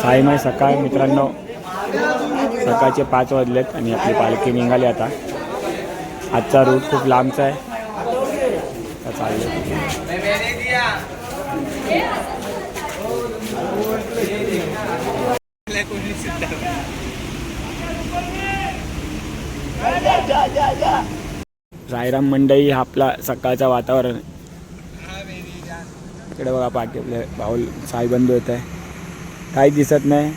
साईमाय सकाळ मित्रांनो. सकाळचे पाच वाजलेत आणि आपली पालखी निघाली आता. आजचा रूट खूप लांबचा आहे. साईराम चालले रायराम मंडई हा आपला सकाळचा वातावरण इकडे बघा पाठी आपले भाऊल साईबंधू येत आहे. काहीच दिसत नाही.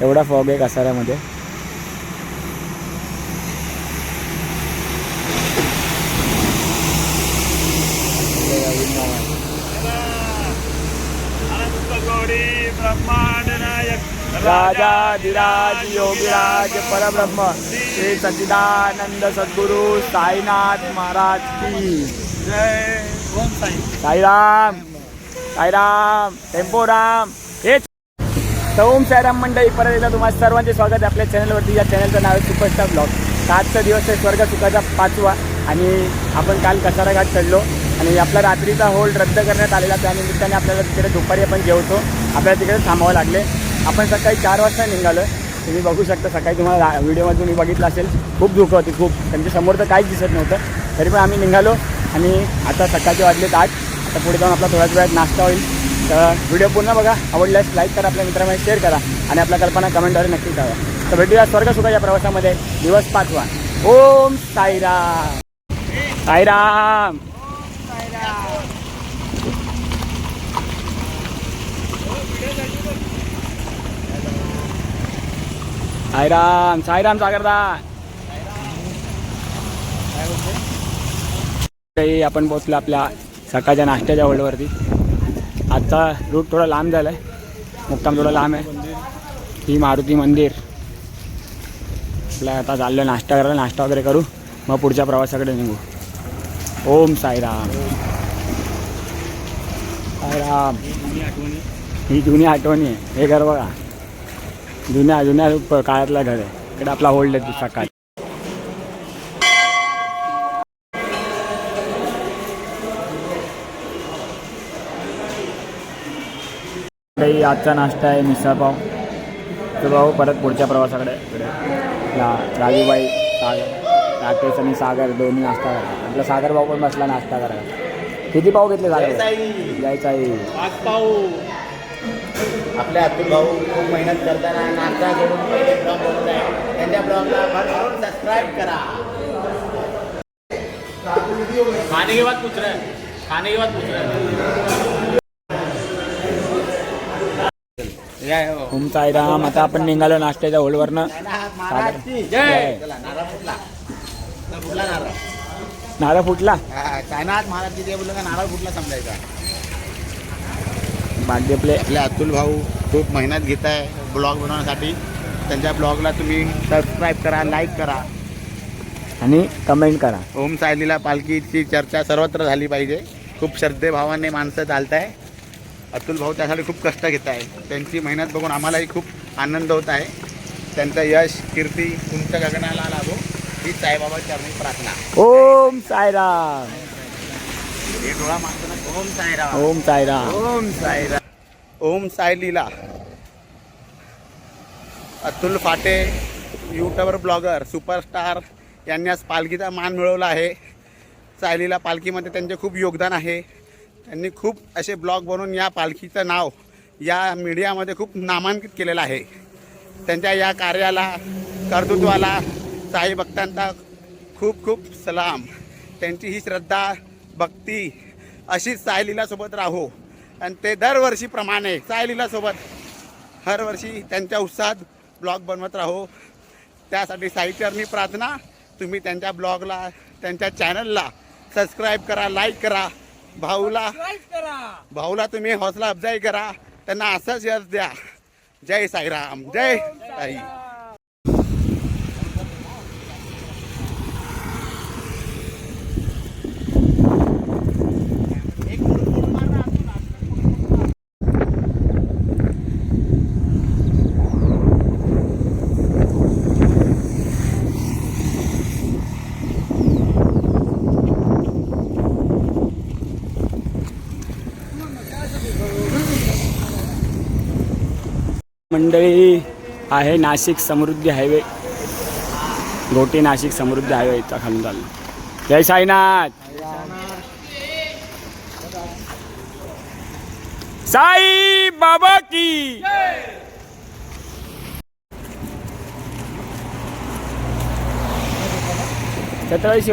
एवढा फॉग आहे कसाऱ्यामध्ये राजाधिराज योगीराज परब्रह्म श्री सच्चिदानंद सद्गुरु साईनाथ महाराज की. जय ओम साई. साईराम. साईराम टेम्पोराम. हेच तर ओम साईराम मंडळी परत एकदा तुम्हाला सर्वांचे स्वागत आहे आपल्या चॅनलवरती या चॅनलचं नाव आहे सुपरस्टार ब्लॉग. आजचा दिवस आहे स्वर्ग सुखाचा पाचवा आणि आपण काल कसारा घाट चढलो आणि आपला रात्रीचा होल्ड रद्द करण्यात आलेला त्यानिमित्ताने आपल्याला तिकडे दुपारी आपण जेवतो. आपल्याला तिकडे थांबावं लागले. आपण सकाळी चार वाजता निघालो. तुम्ही बघू शकता सकाळी तुम्हाला व्हिडिओमध्ये तुम्ही बघितलं असेल. खूप धुकं होती खूप. त्यांच्यासमोर तर काहीच दिसत नव्हतं. तरी पण आम्ही निघालो आणि आता सकाळचे वाजलेत आठ. आता पुढे जाऊन आपला थोड्याच वेळात नाश्ता होईल. तर व्हिडिओ पूर्ण बघा आवडल्यास लाईक करा आपल्या मित्रांमध्ये शेअर करा आणि आपल्या कल्पना कमेंटद्वारे नक्की करा तर भेटूया स्वर्ग सुखाच्या प्रवासामध्ये. दिवस पाचवा ओम साईराम. साईराम. साईराम साईराम सागरदा. काही आपण पोचलो आपल्या सकाळच्या नाश्त्याच्या होल्डवरती आजचा रूट थोडा लांब झाला आहे मुक्काम थोडा लांब आहे. ही मारुती मंदिर. आपल्या आता चाललो नाश्ता करायला. नाश्ता वगैरे करू. मग पुढच्या प्रवासाकडे निघू. ओम साईराम. साईराम. ही जुनी आठवणी आहे. हे घर बघा. जुन्या जुन्या काळातलं घर आहे. इकडे आपला होल्ड आहे सकाळ काही आजचा नाश्ता आहे मिसळपाव तो भाऊ परत पुढच्या प्रवासाकडे. आपला राजूबाई सागर राकेश आणि सागर दोन्ही नाश्ता करतात आपला सागर भाऊ पण बसला नाश्ता करायला. किती पाव घेतले सागर जायचं आहे पाहू आपल्या अतुल भाऊ खूप मेहनत करताना नाश्ता करून पहिले ब्लॉग बनवत आहे. त्यांच्या ब्लॉगला भरभरून सबस्क्राईब करा. खाने के बाद पूछ रहा है. खाने के बाद पूछ रहा है. ओम साईराम आता आपण निघालो नाश्त्याच्या होलवरनं. नारळ फुटला. हा, ते बोललं का नारळ फुटला समजायचा. बाकी आपले आपले अतुल भाऊ खूप मेहनत घेत आहे ब्लॉग बनवण्यासाठी. त्यांच्या ब्लॉगला तुम्ही सबस्क्राईब करा लाईक करा. आणि कमेंट करा. ओम सायलीला पालखीची चर्चा सर्वत्र झाली पाहिजे. खूप श्रद्धेभावाने माणसं चालत आहे अतुल भाऊ त्यासाठी खूप कष्ट घेत आहे त्यांची मेहनत बघून आम्हालाही खूप आनंद होत आहे. त्यांचं यश कीर्ती उंच गगनाला लाभो ही साईबाबा चरणी प्रार्थना. ओम साईराम. हे डोळा मारताना ओम साईराम. ओम साईराम. ओम साईराम. ओम सायलीला अतुल फाटे यूट्यूबर ब्लॉगर सुपरस्टार यांनी आज पालखीचा मान मिळवला आहे. सायलीला पालखीमध्ये त्यांचे खूप योगदान आहे. त्यांनी खूप असे ब्लॉग बनवून या पालखीचं नाव या मीडियामध्ये खूप नामांकित केलेलं आहे. त्यांच्या या कार्याला कर्तृत्वाला साई भक्तांचा खूप खूप सलाम. त्यांची ही श्रद्धा भक्ती अशीच सायलीलासोबत राहो. आणि ते दरवर्षीप्रमाणे सायलीलासोबत हरवर्षी त्यांच्या उत्साहात ब्लॉग बनवत राहो. त्यासाठी साईचरणी प्रार्थना तुम्ही त्यांच्या ब्लॉगला त्यांच्या चॅनलला सबस्क्राईब करा लाईक करा. भाऊला भाऊला तुम्ही हौसला अफजाई करा. त्यांना असंच यश द्या. जय साईराम. जय साई. मंडळी आहे नाशिक समृद्धी हायवे. गोटी नाशिक समृद्धी हायवे इथं खालून चाललो. जय साईनाथ! साई बाबा की! सतराशे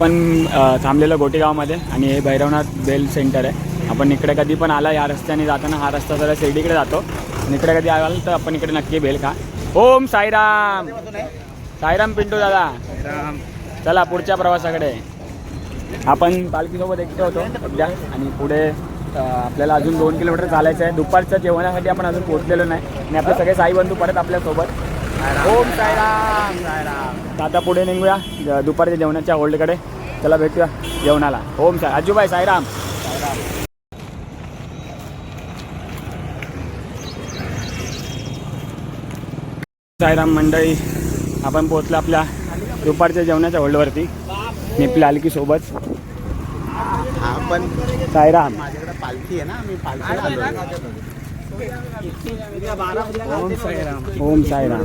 आपण थांबलेलो गोटेगावमध्ये आणि हे भैरवनाथ बेल सेंटर आहे. आपण इकडे कधी पण आला या रस्त्याने जाताना हा रस्ता जरा शिर्डीकडे जातो. आणि इकडे कधी आला तर आपण इकडे नक्की बेल खा. ओम साईराम! साईराम पिंटू दादा. चला पुढच्या प्रवासाकडे. आपण पालखीसोबत एकटे होतो सध्या आणि पुढे आपल्याला अजून दोन किलोमीटर चालायचं आहे. दुपारच्या जेवणासाठी आपण अजून पोहोचलेलो नाही. आणि आपले सगळे साई बंधू परत आपल्यासोबत. ओम साईराम. तर आता पुढे निघूया. दुपारच्या जेवणाच्या होल्डकडे चला भेटूया जेवणाला. ओम साई आजूबाई साईराम. साईराम मंडळी आपण पोहोचलो आपल्या दुपारच्या जेवणाच्या होल्डवरती निपल्या आलकी सोबत. हा साईराम. माझ्याकडे पालखी आहे ना मी पालखीला आलो ओम साईराम ओम साईराम.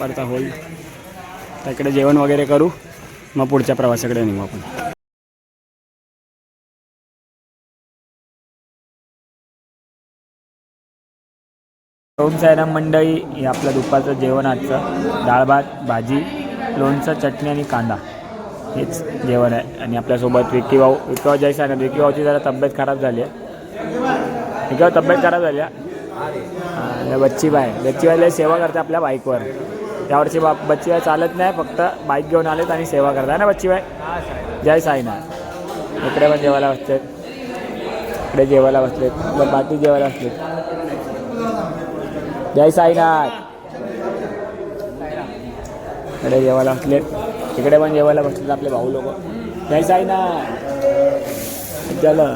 दुपारचा होईल. त्याकडे जेवण वगैरे करू मग पुढच्या प्रवासाकडे निघू आपण. ओम साईराम मंडळी हे आपलं दुपारचं जेवण आजचं डाळ भात भाजी लोणचं चटणी आणि कांदा. हेच जेवण आहे. आणि आपल्यासोबत विकी भाऊ विकी भाऊ जय साईनाथ विकी भाऊची जरा तब्येत खराब झाली आहे. विकी भाऊ तब्येत खराब झाली आहे? आणि बच्चीबाई बच्चीबाईला सेवा करते आपल्या बाईकवर. त्यावर्षी बा बच्चीबाई चालत नाही फक्त बाईक घेऊन आलेत आणि सेवा करताय ना बच्चीबाई जय साईनाथ. इकडे पण जेवायला बसलेत. इकडे जेवायला बसलेत. बाकी जेवायला बसलेत. जय साईनाथ. इकडे जेवायला बसलेत. तिकडे पण जेवायला बसलेत आपले भाऊ लोक. जय साईनाथ. चला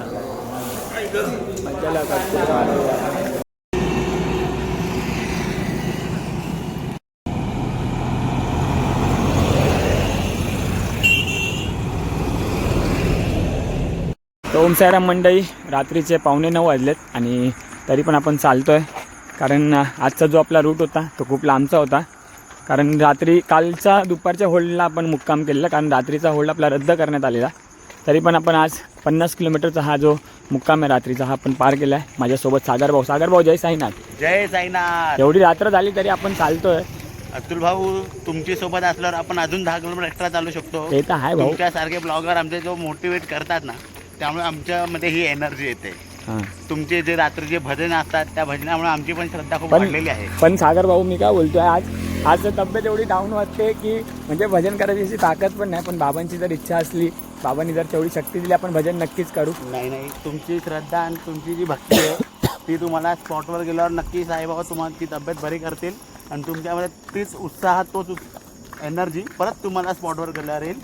मज्जाला तर ओम साईराम मंडळी रात्रीचे पावणे नऊ वाजलेत आणि तरी पण आपण चालतो आहे कारण आजचा जो आपला रूट होता तो खूप लांबचा होता. कारण रात्री कालचा दुपारच्या होल्डला आपण मुक्काम केलेला कारण रात्रीचा होल्ड आपला रद्द करण्यात आलेला. तरी पण आपण आज पन्नास किलोमीटरचा हा जो मुक्काम आहे रात्रीचा हा आपण पार केला आहे माझ्यासोबत सागर भाऊ. सागर भाऊ जय साईनाथ. जय साईनाथ. एवढी रात्र झाली तरी आपण चालतो आहे अतुल भाऊ तुमची सोबत असल्यावर आपण अजून दहा किलोमीटर एक्स्ट्रा चालू शकतो. ते तर आहे भाऊ. तुमच्यासारखे ब्लॉगर आमचे जो मोटिवेट करतात ना त्यामुळे आमच्यामध्ये ही एनर्जी येते. हां. तुमचे जे रात्रीचे भजन असतात त्या भजनामुळे आमची पण श्रद्धा खूप पण वाढलेली आहे. पण सागर भाऊ मी काय बोलतोय आज आज तब्येत एवढी डाऊन वाटते की म्हणजे भजन करायची अशी ताकद पण नाही पण बाबांची जर इच्छा असली बाबांनी जर तेवढी शक्ती दिली आपण भजन नक्कीच करू. नाही नाही तुमची श्रद्धा आणि तुमची जी भक्ती आहे ती तुम्हाला स्पॉटवर गेल्यावर नक्की साईबाबा तुम्हाला ती तब्येत बरी करतील आणि तुमच्यामध्ये तीच उत्साह तोच एनर्जी परत तुम्हाला स्पॉटवर गेल्यावर येईल.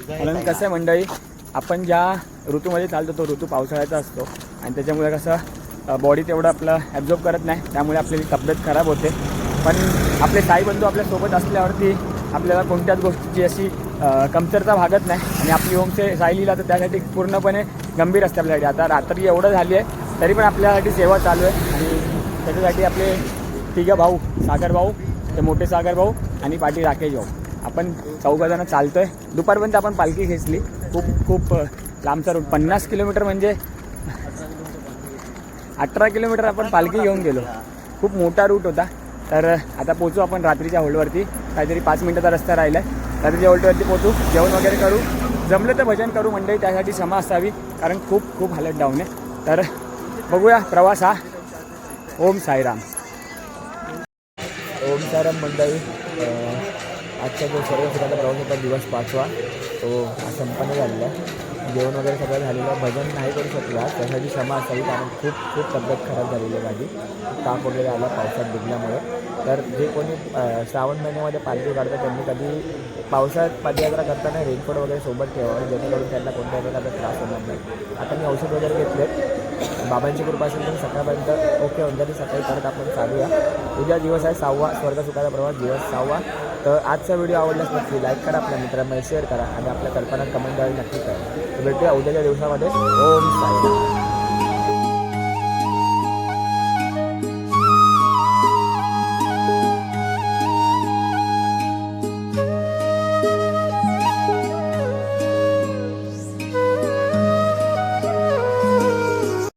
जय. कसं आहे मंडळी? आपण ज्या ऋतूमध्ये चालतो तो ऋतू पावसाळ्याचा असतो. आणि त्याच्यामुळे कसं बॉडी तेवढं आपलं ॲब्झॉर्ब करत नाही. त्यामुळे आपली तब्येत खराब होते. पण आपले साईबंधू आपल्यासोबत असल्यावरती आपल्याला कोणत्याच गोष्टीची अशी कमतरता भागत नाही. आणि आपली होमचे राहिलीला तर त्यासाठी पूर्णपणे गंभीर असते आपल्यासाठी. आता रात्री एवढं झाली आहे तरी पण आपल्यासाठी सेवा चालू आहे. आणि त्याच्यासाठी आपले तिघं भाऊ सागर भाऊ ते मोठे सागर भाऊ आणि पाठी राकेश भाऊ. आपण चौघजणं आहे दुपारपर्यंत आपण पालखी खेचली. खूप खूप लांबचा रूट पन्नास किलोमीटर म्हणजे अठरा किलोमीटर आपण पालखी घेऊन गेलो. खूप मोठा रूट होता. तर आता पोचू आपण रात्रीच्या होल्डवरती काहीतरी पाच मिनिटाचा रस्ता राहिला आहे रात्रीच्या होल्डवरती पोचू जेवण वगैरे करू. जमलं तर भजन करू मंडळी. त्यासाठी क्षमा असावी. कारण खूप खूप हालत डाऊन आहे. तर बघूया प्रवास हा. ओम साईराम. ओम साईराम मंडळी. आजच्या दिवस सर्व फिरायला प्रवास होता दिवस पाचवा तो संपन्न झालेला आहे. जेवण वगैरे सगळं झालेलं भजन नाही करू शकला त्यासाठी क्षमा असावी कारण खूप खूप तब्येत खराब झालेली आहे माझी. ताप वगैरे आला पावसात डुबल्यामुळे तर जे कोणी श्रावण महिन्यामध्ये पालखी काढतात त्यांनी कधी पावसात पदयात्रा करताना रेनकोट वगैरे सोबत ठेवावं जेणेकरून त्यांना कोणत्या प्रकारचा त्रास होणार नाही. आता मी औषध वगैरे घेतले बाबांची कृपा असेल तर सकाळपर्यंत ओके होऊन जाते. सकाळी परत आपण चालूया. उद्या दिवस आहे सहावा स्वर्गसुखाचा प्रवास. दिवस सहावा. तर आजचा व्हिडिओ आवडल्यास नक्की लाईक करा आपल्या मित्रांना शेअर करा आणि आपल्या कल्पना कमेंटद्वारे नक्की करा. भेटूया उद्याच्या दिवसामध्ये. ओम साई.